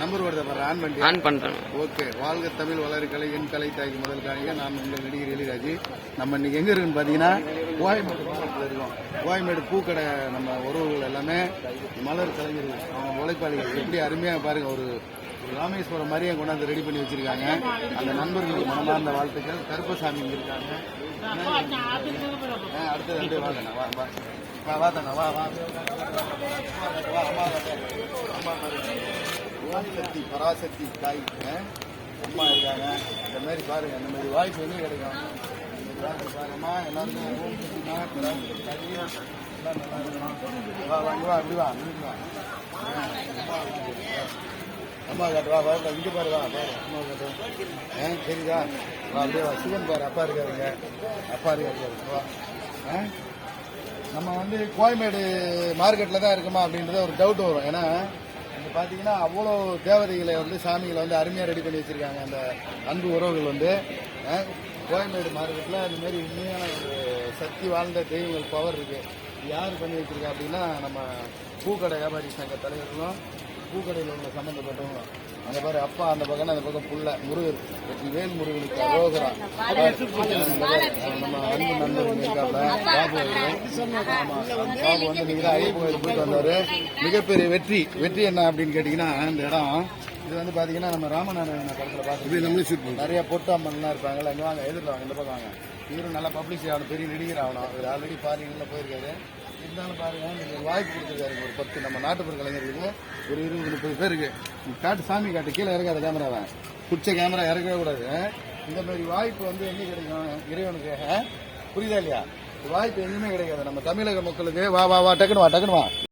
Number வருது பாரு on பண்ணி ஆன் பண்றேன் ஓகே வாழ்க தமிழ் வளரு கலை என் கலை தாய்க்கு முதல் காணிக்க நான் உங்கள் நடிகர் எளிராஜ் நம்ம இன்னைக்கு எங்க இருக்குன்னு பாத்தீங்கன்னா கோயம்பேடு மாவட்டத்தில் இருக்கோம் கோயம்பேடு பூக்கடை நம்ம உறவுகள் எல்லாமே மலர் கலைஞர்கள் அவங்க உழைப்பாளிகள் எப்படி அருமையா பாருங்க ஒரு ராமேஸ்வரம் மாதிரியே கொண்டாந்து ரெடி பண்ணி வச்சிருக்காங்க அந்த நண்பர்களுக்கு மனமார்ந்த வாழ்த்துக்கள் கருப்பசாமி இருக்காங்க அடுத்தது அப்படியே வாங்கண்ணா வா வா வா வாத்தண்ணா வா வா வா அம்மா. அம்மா சக்தி பராசக்தி தாய் அம்மா இருக்காங்க. இந்த மாதிரி பாருங்க இந்த மாதிரி வாய்ப்பு வந்து கிடைக்கும். இந்த பாருங்கம்மா. எல்லாருக்கும் ஓம் சக்திமா பராசக்தி தாய் எல்லாம் நல்லா இருக்கணும். வா வா வா அப்படி வா வா. ஆ, அம்மா காட்டு. பாரு வா இங்க பாரு வா பாரு. அம்மா காட்டு. சரிதா வா. அப்படியே வா. சிவன் பாரு அப்பா இருக்காருங்க. அப்பா இருக்காரு. வா. ஆ? நம்ம வந்து கோயம்பேடு மார்க்கெட்டில் தான் இருக்குமா அப்படின்றது ஒரு டவுட் வரும். ஏன்னா இங்கே பார்த்தீங்கன்னா அவ்வளோ தேவதைகளை வந்து சாமிகளை வந்து அருமையாக ரெடி பண்ணி வச்சுருக்காங்க. அந்த அன்பு உறவுகள் வந்து கோயம்பேடு மார்க்கெட்டில் இந்த மாதிரி உண்மையான ஒரு சக்தி வாழ்ந்த தெய்வங்கள் பவர் இருக்குது யார் பண்ணி வச்சுருக்கா அப்படின்னா நம்ம பூக்கடை வியாபாரி சங்க தலைவர்களும் பூக்கடையில் உள்ள சம்மந்தப்பட்டவங்க அங்கே பாரு அப்பா அந்த பக்கம் அந்த பக்கம் புள்ள முருகர். வேல் முருகனுக்கு ரோகரா நம்ம அன்பு நண்பர் இருக்காப்ல பாபு பாபு வந்து நீங்க தான் ஐயப்பன் கோயில் போயிட்டு வந்தாரு. மிகப்பெரிய வெற்றி. வெற்றி என்ன அப்படின்னு கேட்டீங்கன்னா இந்த இடம் இது வந்து பாத்தீங்கன்னா நம்ம ராமநாராயண படத்துல பார்த்து நிறைய பொட்டு அம்மன்லாம் இருப்பாங்கல்ல இங்க வாங்க எதிர்ல வாங்க இந்த பக்கம் வாங்க. இவரும் நல்லா பப்ளிசிட்டி ஆகணும் பெரிய நடிகர் ஆகணும். அவர் ஆல்ரெடி பாரின்ல போயிருக்காரு. இருந்தாலும் பாருங்கள் நீங்க வாய்ப்பு கொடுத்துருக்காரு ஒரு பத்து நம்ம நாட்டுப்புற கலைஞர்களுக்கு. ஒரு இருபது முப்பது பேருக்கு. காட்டு சாமி காட்டு கீழே இறக்காத கேமராவை பிடிச்ச கேமரா இறக்கவே கூடாது. இந்த மாதிரி வாய்ப்பு வந்து எங்கே கிடைக்கும்? இறைவனுக்கு. புரியுதா இல்லையா? இந்த வாய்ப்பு எங்கேயுமே கிடைக்காது. நம்ம தமிழக மக்களுக்கு வா வா வா டக்குனு வா டக்குனு வா.